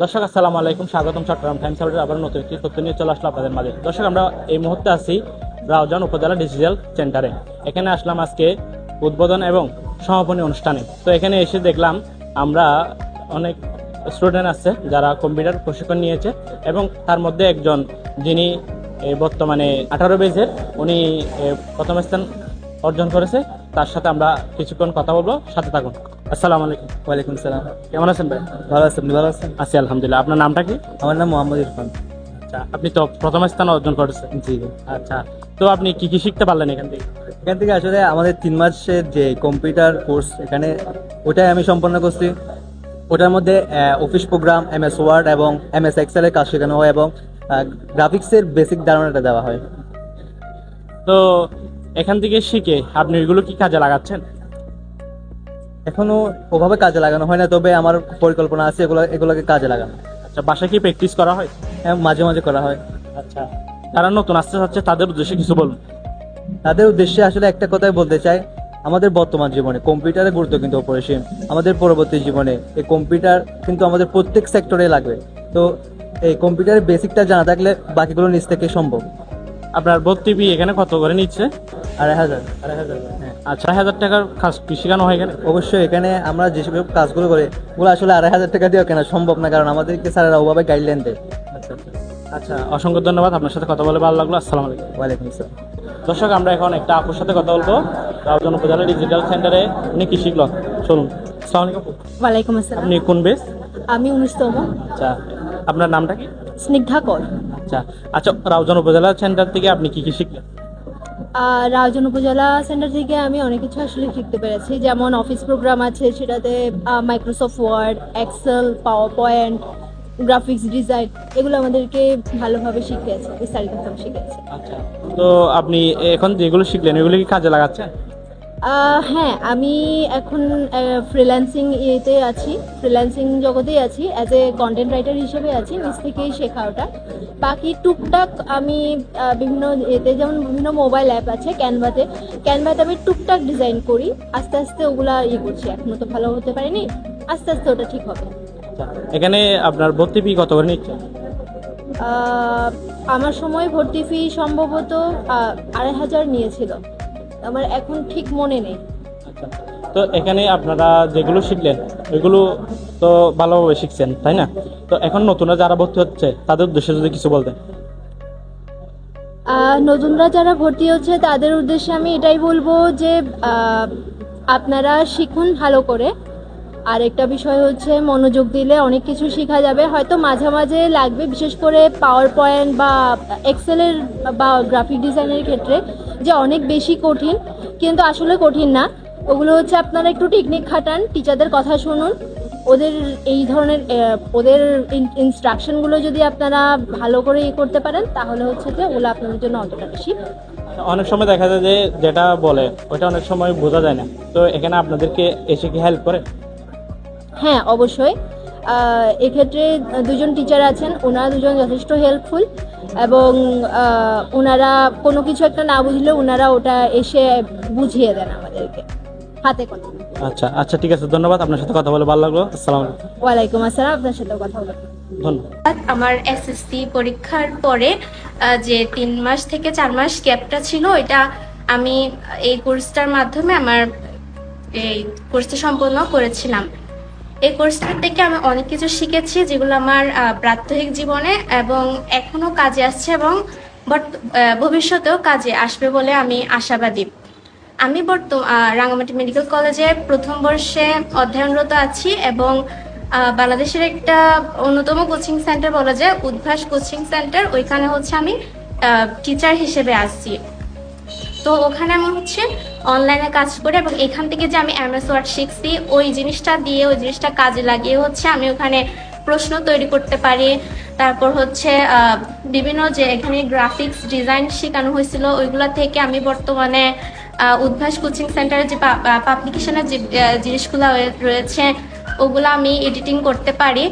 দর্শক, আসসালামু আলাইকুম, স্বাগতম চট্টগ্রাম টাইমস আপডেট আবার নতুন একটি তথ্য নিয়ে চলে আসলো আপনাদের মাঝে। দর্শক, আমরা এই মুহূর্তে আছি রাউজান উপজেলা ডিজিটাল সেন্টারে। এখানে আসলাম আজকে উদ্বোধন এবং সমাপনী অনুষ্ঠানে। তো এখানে এসে দেখলাম আমরা অনেক স্টুডেন্ট আছে যারা কম্পিউটার প্রশিক্ষণ নিয়েছে এবং তার মধ্যে একজন যিনি বর্তমানে আঠারো বেজের উনি প্রথম স্থান অর্জন করেছে। তার সাথে আমরা কিছুক্ষণ কথা বলব, সাথে থাকুন। আসসালামু আলাইকুম। ওয়ালাইকুম সালাম কেমন আছেন ভাই? ভালো আছেন আপনি ভালো আছেন? আছি আলহামদুলিল্লাহ। আপনার নামটা কি? আমার নাম মোহাম্মদ ইরফান। আচ্ছা আপনি তো প্রথম স্থান অর্জন করেছেন। জি আচ্ছা তো আপনি কি কি শিখতে পারলেন এখান থেকে? এখান থেকে আসলে আমাদের তিন মাসের যে কম্পিউটার কোর্স এখানে ওটাই আমি সম্পন্ন করছি। ওটার মধ্যে office program M S Word এবং এম এস এক্সেলের কাজ শেখানো হয় এবং গ্রাফিক্সের বেসিক ধারণাটা দেওয়া হয়। তো এখান থেকে শিখে আপনি এগুলো কি কাজে লাগাচ্ছেন? এখনও ওভাবে কাজে লাগানো হয় না তবে আমার পরিকল্পনা আছে এগুলো এগুলোকে কাজে লাগানো। আচ্ছা বাসায় কি প্র্যাকটিস করা হয়? হ্যাঁ মাঝে মাঝে করা হয়। আচ্ছা যারা নতুন আসতে চাচ্ছে তাদের উদ্দেশ্যে কিছু বলুন। তাদের উদ্দেশ্যে আসলে একটা কথাই বলতে চাই আমাদের বর্তমান জীবনে কম্পিউটারের গুরুত্ব কিন্তু অপরিসীম। আমাদের পরবর্তী জীবনে এই কম্পিউটার কিন্তু আমাদের প্রত্যেক সেক্টরে লাগবে। তো এই কম্পিউটারের বেসিকটা জানা থাকলে বাকিগুলো নিজ থেকে সম্ভব। আপনার ভর্তি এখানে কত করে নিচ্ছে? আড়াই হাজার। হ্যাঁ আচ্ছা হাজার টাকার কাজ কি শেখানো হয় এখানে? অবশ্যই এখানে আমরা যেসব কাজগুলো করি ওগুলো আসলে আড়াই হাজার টাকা দিয়েও কেনা সম্ভব না কারণ আমাদেরকে স্যারেরা ওভাবে গাইডলাইন দেয়। আচ্ছা আচ্ছা। আচ্ছা অসংখ্য ধন্যবাদ আপনার সাথে কথা বলে ভালো লাগল আসসালামু আলাইকুম। ওয়ালাইকুম আসসালাম। দর্শক আমরা এখন একটা আপুর সাথে কথা বলব রাউজান উপজেলা ডিজিটাল সেন্টারে উনি কি শিখলো চলুন আসসালামু আলাইকুম ওয়ালাইকুম আসসালাম। আপনি কোন বেস আমি উনিশতম আচ্ছা আপনার নামটা কি? স্নিগ্ধা কর। আচ্ছা আচ্ছা রাউজান উপজেলা সেন্টার থেকে আপনি কি কি শিখলেন? আর রাউজান উপজেলা সেন্টার থেকে আমি অনেক কিছু আসলে শিখতে পেরেছি। যেমন অফিস প্রোগ্রাম আছে সেটাতে Microsoft Word Excel PowerPoint graphics design এগুলো আমাদেরকে ভালোভাবে শিখিয়েছে বিস্তারিতভাবে শিখিয়েছে। আচ্ছা তো আপনি এখন যেগুলো শিখলেন এগুলো কি কাজে লাগাচ্ছেন? হ্যাঁ আমি এখন ফ্রিল্যান্সিং ইয়েতে আছি ফ্রিল্যান্সিং জগতেই আছি অ্যাজ এ কন্টেন্ট রাইটার হিসেবে আছি নিজ থেকেই শেখা ওটা। বাকি টুকটাক আমি বিভিন্ন এতে যেমন বিভিন্ন মোবাইল অ্যাপ আছে ক্যানভাতে ক্যানভাতে আমি টুকটাক ডিজাইন করি আস্তে আস্তে ওগুলা ইয়ে করছি এখনও তো ভালো হতে পারেনি আস্তে আস্তে ওটা ঠিক হবে। আচ্ছা, এখানে আপনার ভর্তি ফি কত করে নিচ্ছে আমার সময় ভর্তি ফি সম্ভবত আড়াই হাজার নিয়েছিল। আমার এখন ঠিক মনে নেই। আচ্ছা। তো এখানে আপনারা যেগুলো শিখলেন ওইগুলো তো ভালোভাবে শিখছেন তাই না? তো এখন নতুনরা যারা ভর্তি হচ্ছে তাদের উদ্দেশ্যে যদি কিছু বলতেন। নতুনরা যারা ভর্তি হচ্ছে তাদের উদ্দেশ্যে আমি এটাই বলব যে আপনারা শিখুন ভালো করে। আর একটা বিষয় হচ্ছে মনোযোগ দিলে অনেক কিছু শেখা যাবে। হয়তো মাঝে মাঝে লাগবে, বিশেষ করে পাওয়ার পয়েন্ট বা এক্সেলের বা গ্রাফিক ডিজাইনের ক্ষেত্রে যে অনেক বেশি কঠিন, কিন্তু আসলে কঠিন না। ওগুলো হচ্ছে আপনারা একটু টেকনিক খাটান টিচারদের কথা শুনুন। ওদের এই ধরনের ওদের ইনস্ট্রাকশনগুলো যদি আপনারা ভালো করে ইয়ে করতে পারেন, তাহলে হচ্ছে যে ওগুলো আপনাদের জন্য অতটা বেশি। অনেক সময় দেখা যায় যে যেটা বলে ওটা অনেক সময় বোঝা যায় না। তো এখানে আপনাদেরকে এসে কি হেল্প করে? হ্যাঁ অবশ্যই। এক্ষেত্রে দুজন টিচার আছেন ওনারা দুজন যথেষ্ট হেল্পফুল এবং ওনারা কোনো কিছু একটা না বুঝলে ওনারা ওটা এসে বুঝিয়ে দেন আমাদেরকে। হাতে কথা আচ্ছা আচ্ছা ঠিক আছে ধন্যবাদ। আপনার সাথে কথা বলে ভালো লাগল। আসসালামু আলাইকুম। ওয়ালাইকুম আসসালাম আপনার সাথে কথা বলে। ধন্যবাদ। আমার এসএসসি পরীক্ষার পরে যে তিন মাস থেকে চার মাস গ্যাপটা ছিল এটা আমি এই কোর্সটার মাধ্যমে আমার এই কোর্সটা সম্পন্ন করেছিলাম। এই কোর্সটা থেকে আমি অনেক কিছু শিখেছি, যেগুলো আমার প্রাত্যহিক জীবনে এবং এখনও কাজে আসছে এবং ভবিষ্যতেও কাজে আসবে বলে আমি আশাবাদী। আমি বর্তমান রাঙামাটি মেডিকেল কলেজে প্রথম বর্ষে অধ্যয়নরত আছি এবং বাংলাদেশের একটা অন্যতম কোচিং সেন্টার বলা যায় উদ্ভাস কোচিং সেন্টার। ওইখানে হচ্ছে আমি টিচার হিসেবে আসছি। তো ওখানে আমি হচ্ছে অনলাইনে কাজ করি এবং এখান থেকে যে আমি এমএস ওয়ার্ড শিখছি, ওই জিনিসটা দিয়ে, ওই জিনিসটা কাজে লাগিয়ে হচ্ছে আমি ওখানে প্রশ্ন তৈরি করতে পারি। তারপর হচ্ছে বিভিন্ন যে এখানে গ্রাফিক্স ডিজাইন শেখানো হয়েছিল, ওইগুলা থেকে আমি বর্তমানে উদ্ভাস কোচিং সেন্টারের যে পাবলিকেশনের যে জিনিসগুলো রয়েছে, ওগুলো আমি এডিটিং করতে পারি।